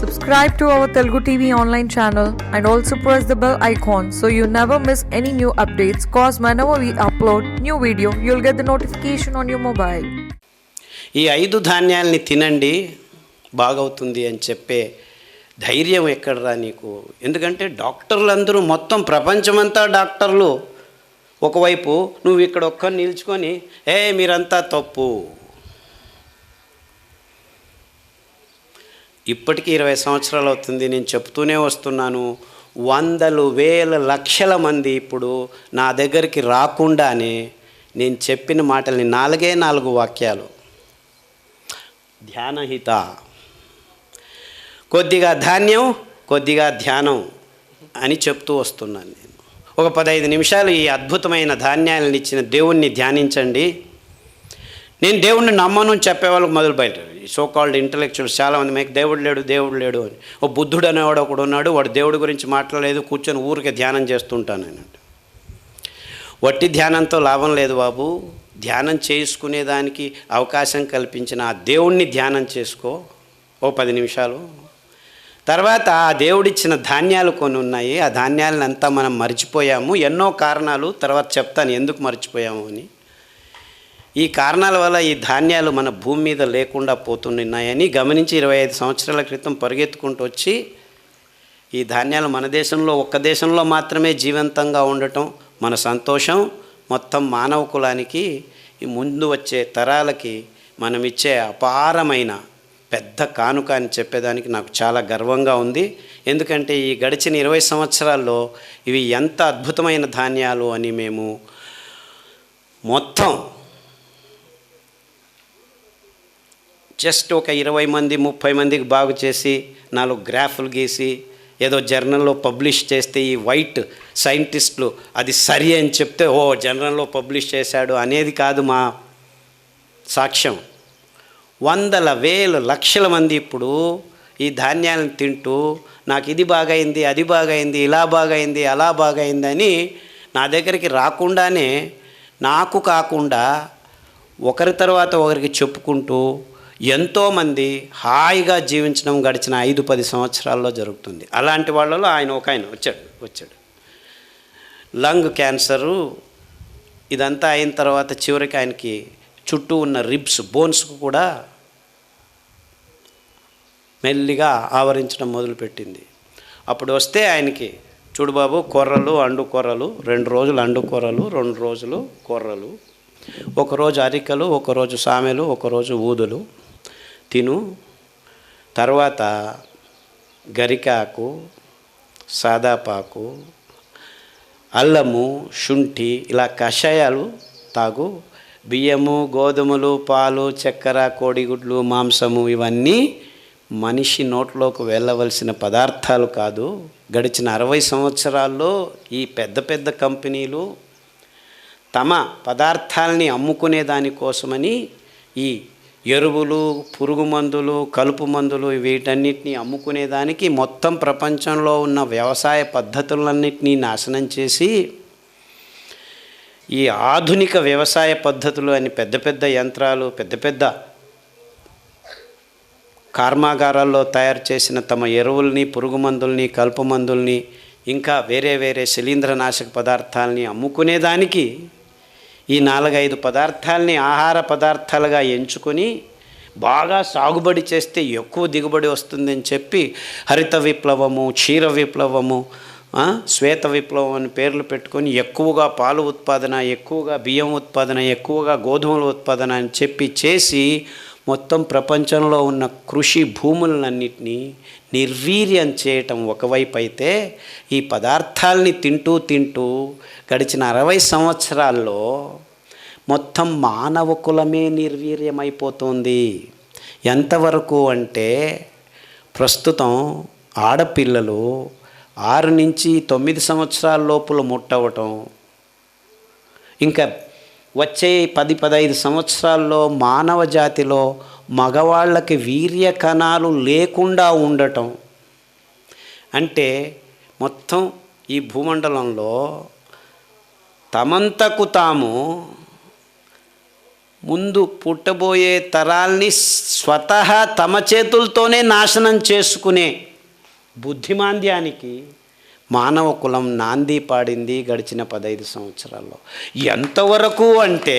Subscribe to our Telugu TV online channel and also press the bell icon so you never miss any new updates. Cause whenever we upload new video, you'll get the notification on your mobile. ఈ ఐదు ధాన్యాల్ని తినండి బాగవుతుంది అని చెప్పే ధైర్యం ఎక్కడరా నీకు ఎందుకంటే డాక్టర్లందరూ మొత్తం ప్రపంచమంతా డాక్టర్లు ఒకవైపు నువ్వు ఇక్కడ ఒక్క నిల్చుకొని ఏ మీరంతా తప్పు ఇప్పటికీ ఇరవై సంవత్సరాలు అవుతుంది నేను చెప్తూనే వస్తున్నాను. వందలు వేల లక్షల మంది ఇప్పుడు నా దగ్గరికి రాకుండానే నేను చెప్పిన మాటల్ని నాలుగే నాలుగు వాక్యాలు. ధ్యానహిత. కొద్దిగా ధాన్యం కొద్దిగా ధ్యానం అని చెప్తూ వస్తున్నాను నేను. ఒక పదహైదు నిమిషాలు ఈ అద్భుతమైన ధాన్యాలను ఇచ్చిన దేవుణ్ణి ధ్యానించండి. నేను దేవుణ్ణి నమ్మను చెప్పేవాళ్ళకి మొదలు బయట సో కాల్డ్ ఇంటలెక్చువల్స్ చాలామంది మీకు దేవుడు లేడు దేవుడు లేడు అని. ఓ బుద్ధుడు అనేవాడు ఒకడు ఉన్నాడు వాడు దేవుడి గురించి మాట్లాడలేదు కూర్చొని ఊరికే ధ్యానం చేస్తుంటాను నేను. వట్టి ధ్యానంతో లాభం లేదు బాబు. ధ్యానం చేసుకునేదానికి అవకాశం కల్పించిన ఆ దేవుణ్ణి ధ్యానం చేసుకో. ఓ పది నిమిషాలు. తర్వాత ఆ దేవుడిచ్చిన ధాన్యాలు కొన్ని ఉన్నాయి. ఆ ధాన్యాలను అంతా మనం మర్చిపోయాము. ఎన్నో కారణాలు తర్వాత చెప్తాను ఎందుకు మర్చిపోయాము అని. ఈ కారణాల వల్ల ఈ ధాన్యాలు మన భూమి మీద లేకుండా పోతున్నాయని గమనించి ఇరవై ఐదు సంవత్సరాల క్రితం పరిగెత్తుకుంటూ వచ్చి ఈ ధాన్యాలు మన దేశంలో ఒక్క దేశంలో మాత్రమే జీవంతంగా ఉండటం మన సంతోషం. మొత్తం మానవ కులానికి ఈ ముందు వచ్చే తరాలకి మనం ఇచ్చే అపారమైన పెద్ద కానుక అని చెప్పేదానికి నాకు చాలా గర్వంగా ఉంది. ఎందుకంటే ఈ గడిచిన ఇరవై సంవత్సరాల్లో ఇవి ఎంత అద్భుతమైన ధాన్యాలు అని మేము మొత్తం జస్ట్ ఒక ఇరవై మంది ముప్పై మందికి బాగు చేసి నాలుగు గ్రాఫ్లు గీసి ఏదో జర్నల్లో పబ్లిష్ చేస్తే ఈ వైట్ సైంటిస్టులు అది సరి అని చెప్తే ఓ జర్నల్లో పబ్లిష్ చేశాడు అనేది కాదు మా సాక్ష్యం. వందల వేలు లక్షల మంది ఇప్పుడు ఈ ధాన్యాలను తింటూ నాకు ఇది బాగైంది అది బాగైంది ఇలా బాగైంది అలా బాగైంది అని నా దగ్గరికి రాకుండానే నాకు కాకుండా ఒకరి తర్వాత ఒకరికి చెప్పుకుంటూ ఎంతోమంది హాయిగా జీవించడం గడిచిన ఐదు పది సంవత్సరాల్లో జరుగుతుంది. అలాంటి వాళ్ళలో ఆయన ఒక ఆయన వచ్చాడు వచ్చాడు. లంగ్ క్యాన్సరు ఇదంతా అయిన తర్వాత చివరికి ఆయనకి చుట్టూ ఉన్న రిబ్స్ బోన్స్కు కూడా మెల్లిగా ఆవరించడం మొదలుపెట్టింది. అప్పుడు వస్తే ఆయనకి చూడు బాబు కొర్రలు అండు కొర్రలు రెండు రోజులు అండు కొర్రలు రెండు రోజులు కొర్రలు ఒకరోజు అరికలు ఒకరోజు సామెలు ఒకరోజు ఊదులు. తిను. తర్వాత గరికాకు సాదాపాకు అల్లము శుంఠి ఇలా కషాయాలు తాగు. బియ్యము గోధుమలు పాలు చక్కెర కోడిగుడ్లు మాంసము ఇవన్నీ మనిషి నోట్లోకి వెళ్ళవలసిన పదార్థాలు కాదు. గడిచిన అరవై సంవత్సరాల్లో ఈ పెద్ద పెద్ద కంపెనీలు తమ పదార్థాలని అమ్ముకునే దానికోసమని ఈ ఎరువులు పురుగు మందులు కలుపు మందులు వీటన్నిటిని అమ్ముకునేదానికి మొత్తం ప్రపంచంలో ఉన్న వ్యవసాయ పద్ధతులన్నింటినీ నాశనం చేసి ఈ ఆధునిక వ్యవసాయ పద్ధతులు అని పెద్ద పెద్ద యంత్రాలు పెద్ద పెద్ద కర్మాగారాల్లో తయారు చేసిన తమ ఎరువుల్ని పురుగు మందుల్ని కలుపు మందుల్ని ఇంకా వేరే వేరే శిలీంద్రనాశక పదార్థాలని అమ్ముకునేదానికి ఈ నాలుగైదు పదార్థాలని ఆహార పదార్థాలుగా ఎంచుకొని బాగా సాగుబడి చేస్తే ఎక్కువ దిగుబడి వస్తుందని చెప్పి హరిత విప్లవము క్షీర విప్లవము శ్వేత విప్లవం అని పేర్లు పెట్టుకొని ఎక్కువగా పాలు ఉత్పాదన ఎక్కువగా బియ్యం ఉత్పాదన ఎక్కువగా గోధుమల ఉత్పాదన అని చెప్పి చేసి మొత్తం ప్రపంచంలో ఉన్న కృషి భూములన్నింటినీ నిర్వీర్యం చేయటం ఒకవైపు అయితే ఈ పదార్థాలని తింటూ తింటూ గడిచిన అరవై సంవత్సరాల్లో మొత్తం మానవ కులమే నిర్వీర్యమైపోతుంది. ఎంతవరకు అంటే ప్రస్తుతం ఆడపిల్లలు ఆరు నుంచి తొమ్మిది సంవత్సరాల లోపల ముట్టవటం ఇంకా వచ్చే పది పదహైదు సంవత్సరాల్లో మానవ జాతిలో మగవాళ్ళకి వీర్య కణాలు లేకుండా ఉండటం. అంటే మొత్తం ఈ భూమండలంలో తమంతకు తాము ముందు పుట్టబోయే తరాల్ని స్వతహా తమ చేతులతోనే నాశనం చేసుకునే బుద్ధిమాంద్యానికి మానవ కులం నాంది పాడింది గడిచిన పదహైదు సంవత్సరాల్లో. ఎంతవరకు అంటే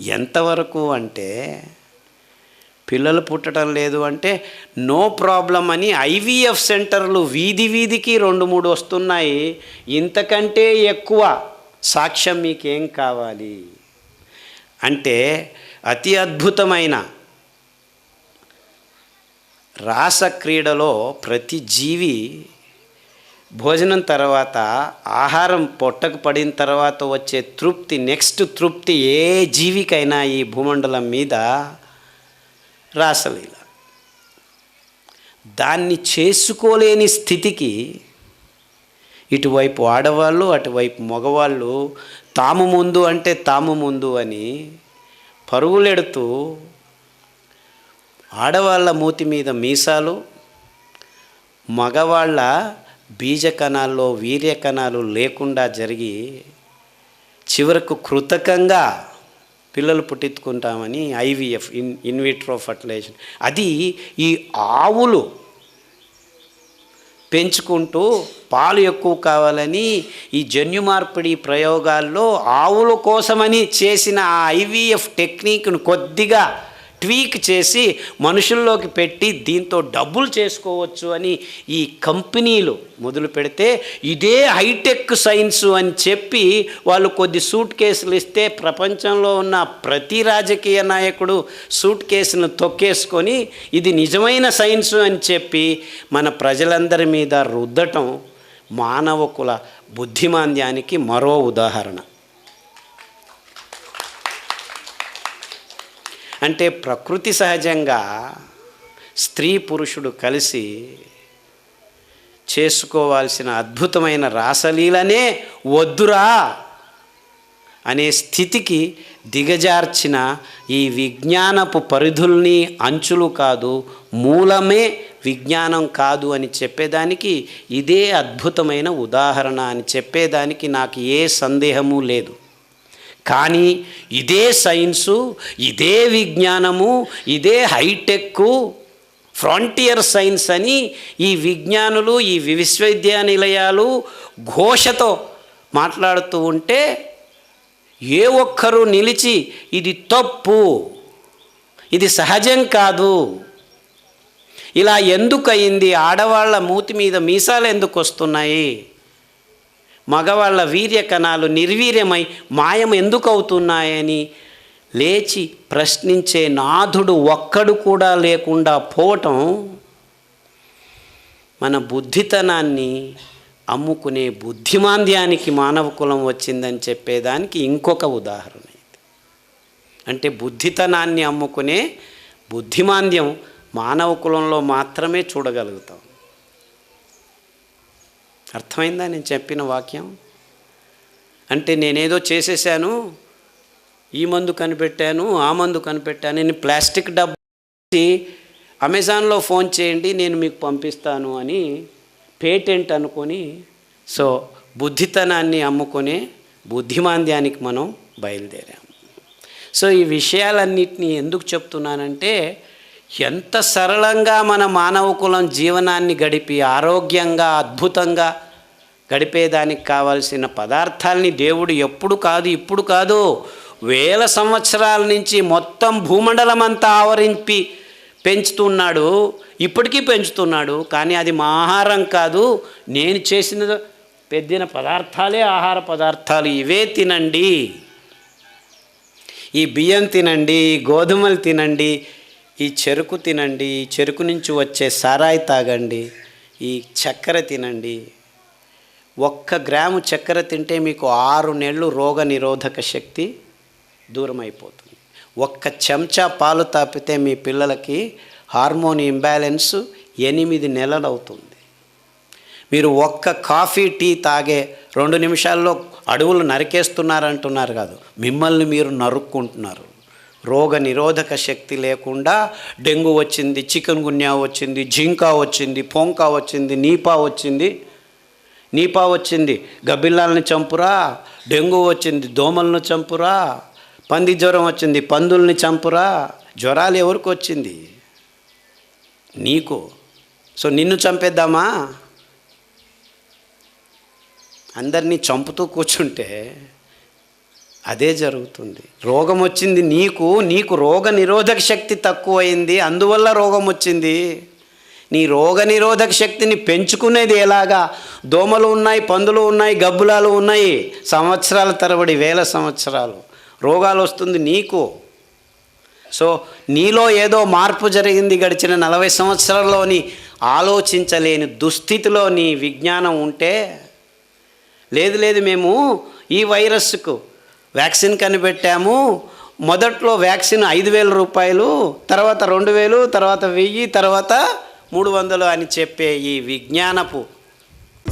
ఎంతవరకు అంటే పిల్లలు పుట్టడం లేదు అంటే నో ప్రాబ్లం అని ఐవీఎఫ్ సెంటర్లు వీధి వీధికి రెండు మూడు వస్తున్నాయి. ఇంతకంటే ఎక్కువ సాక్ష్యం మీకేం కావాలి? అంటే అతి అద్భుతమైన రాసక్రీడలో ప్రతి జీవి భోజనం తర్వాత ఆహారం పొట్టకు పడిన తర్వాత వచ్చే తృప్తి నెక్స్ట్ తృప్తి ఏ జీవికైనా ఈ భూమండలం మీద రాసలీల. దాన్ని చేసుకోలేని స్థితికి ఇటువైపు ఆడవాళ్ళు అటువైపు మగవాళ్ళు తాము ముందు అంటే తాము ముందు అని పరుగులెడుతూ ఆడవాళ్ళ మూతి మీద మీసాలు మగవాళ్ళ బీజ కణాల్లో వీర్య కణాలు లేకుండా జరిగి చివరకు కృతకంగా పిల్లలు పుట్టించుకుంటామని IVF in in vitro fertilisation. అది ఈ ఆవులు పెంచుకుంటూ పాలు ఎక్కువ కావాలని ఈ జన్యు మార్పిడి ప్రయోగాల్లో ఆవుల కోసమని చేసిన ఆ ఐవీఎఫ్ టెక్నిక్ను కొద్దిగా ట్వీక్ చేసి మనుషుల్లోకి పెట్టి దీంతో డబ్బులు చేసుకోవచ్చు అని ఈ కంపెనీలు మొదలు పెడితే ఇదే హైటెక్ సైన్స్ అని చెప్పి వాళ్ళు కొద్ది సూట్ కేసులు ఇస్తే ప్రపంచంలో ఉన్న ప్రతి రాజకీయ నాయకుడు సూట్ కేసును తొక్కేసుకొని ఇది నిజమైన సైన్స్ అని చెప్పి మన ప్రజలందరి మీద రుద్దటం మానవకుల బుద్ధిమాంద్యానికి మరో ఉదాహరణ. అంటే ప్రకృతి సహజంగా స్త్రీ పురుషుడు కలిసి చేసుకోవాల్సిన అద్భుతమైన రాసలీలనే వద్దురా అనే స్థితికి దిగజార్చిన ఈ విజ్ఞానపు పరిధుల్ని అంచులు కాదు మూలమే విజ్ఞానం కాదు అని చెప్పేదానికి ఇదే అద్భుతమైన ఉదాహరణ అని చెప్పేదానికి నాకు ఏ సందేహము లేదు. కానీ ఇదే సైన్సు ఇదే విజ్ఞానము ఇదే హైటెక్ ఫ్రాంటియర్ సైన్స్ అని ఈ విజ్ఞానులు ఈ విశ్వవిద్యానిలయాలు ఘోషతో మాట్లాడుతూ ఉంటే ఏ ఒక్కరూ నిలిచి ఇది తప్పు ఇది సహజం కాదు. ఇలా ఎందుకు అయింది ఆడవాళ్ళ మూతి మీద మీసాలు ఎందుకు వస్తున్నాయి? మగవాళ్ళ వీర్య కణాలు నిర్వీర్యమై మాయం ఎందుకు అవుతున్నాయని లేచి ప్రశ్నించే నాథుడు ఒక్కడు కూడా లేకుండా పోవటం మన బుద్ధితనాన్ని అమ్ముకునే బుద్ధిమాంద్యానికి మానవ కులం వచ్చిందని చెప్పేదానికి ఇంకొక ఉదాహరణ ఇది. అంటే బుద్ధితనాన్ని అమ్ముకునే బుద్ధిమాంద్యం మానవ కులంలో మాత్రమే చూడగలుగుతాం. అర్థమైందా నేను చెప్పిన వాక్యం? అంటే నేనేదో చేసేసాను ఈ మందు కనిపెట్టాను ఆ మందు కనిపెట్టాను నేను ప్లాస్టిక్ డబ్బా అమెజాన్లో ఫోన్ చేయండి నేను మీకు పంపిస్తాను అని పేటెంట్ అనుకొని సో బుద్ధితనాన్ని అమ్ముకునే బుద్ధిమాంద్యానికి మనం బయలుదేరాము సో ఈ విషయాలన్నింటినీ ఎందుకు చెప్తున్నానంటే ఎంత సరళంగా మన మానవ కులం జీవనాన్ని గడిపి ఆరోగ్యంగా అద్భుతంగా గడిపేదానికి కావాల్సిన పదార్థాలని దేవుడు ఎప్పుడు కాదు ఇప్పుడు కాదు వేల సంవత్సరాల నుంచి మొత్తం భూమండలం అంతా ఆవరించి పెంచుతున్నాడు ఇప్పటికీ పెంచుతున్నాడు కానీ అది మా ఆహారం కాదు నేను చేసిన పెద్దిన పదార్థాలే ఆహార పదార్థాలు ఇవే తినండి. ఈ బియ్యం తినండి గోధుమలు తినండి ఈ చెరుకు తినండి ఈ చెరుకు నుంచి వచ్చే సారాయి తాగండి ఈ చక్కెర తినండి. ఒక్క గ్రాము చక్కెర తింటే మీకు ఆరు నెలలు రోగ నిరోధక శక్తి దూరం అయిపోతుంది ఒక్క చెంచా పాలు తాపితే మీ పిల్లలకి హార్మోన్ ఇంబ్యాలెన్స్ ఎనిమిది నెలలు అవుతుంది మీరు ఒక్క కాఫీ టీ తాగే రెండు నిమిషాల్లో అడవులు నరికేస్తున్నారంటున్నారు కాదు మిమ్మల్ని మీరు నరుక్కుంటున్నారు. రోగ నిరోధక శక్తి లేకుండా డెంగ్యూ వచ్చింది చికెన్ గున్యా వచ్చింది జింకా వచ్చింది పొంకా వచ్చింది నీపా వచ్చింది. నీపా వచ్చింది. గబ్బిల్లాలను చంపురా డెంగ్యూ వచ్చింది దోమలను చంపురా పంది జ్వరం వచ్చింది పందుల్ని చంపురా. జ్వరాలు ఎవరికి వచ్చింది? నీకు. సో నిన్ను చంపేద్దామా? అందరినీ చంపుతూ కూర్చుంటే అదే జరుగుతుంది. రోగం వచ్చింది నీకు నీకు రోగ నిరోధక శక్తి తక్కువైంది అందువల్ల రోగం వచ్చింది. నీ రోగ నిరోధక శక్తిని పెంచుకునేది ఎలాగా? దోమలు ఉన్నాయి పందులు ఉన్నాయి గబ్బులాలు ఉన్నాయి సంవత్సరాల తరబడి వేల సంవత్సరాలు. రోగాలు వస్తుంది నీకు. సో నీలో ఏదో మార్పు జరిగింది గడిచిన నలభై సంవత్సరాల్లోని ఆలోచించలేని దుస్థితిలో నీ విజ్ఞానం ఉంటే లేదు లేదు మేము ఈ వైరస్కు వ్యాక్సిన్ కనిపెట్టాము. మొదట్లో వ్యాక్సిన్ ఐదు వేల రూపాయలు తర్వాత రెండు వేలు తర్వాత వెయ్యి తర్వాత మూడు వందలు అని చెప్పే ఈ విజ్ఞానపు.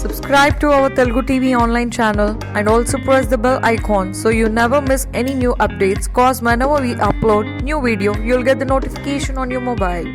Subscribe to our Telugu TV online channel and also press the bell icon so you never miss any new updates cause my never we upload new video you'll get the notification on your mobile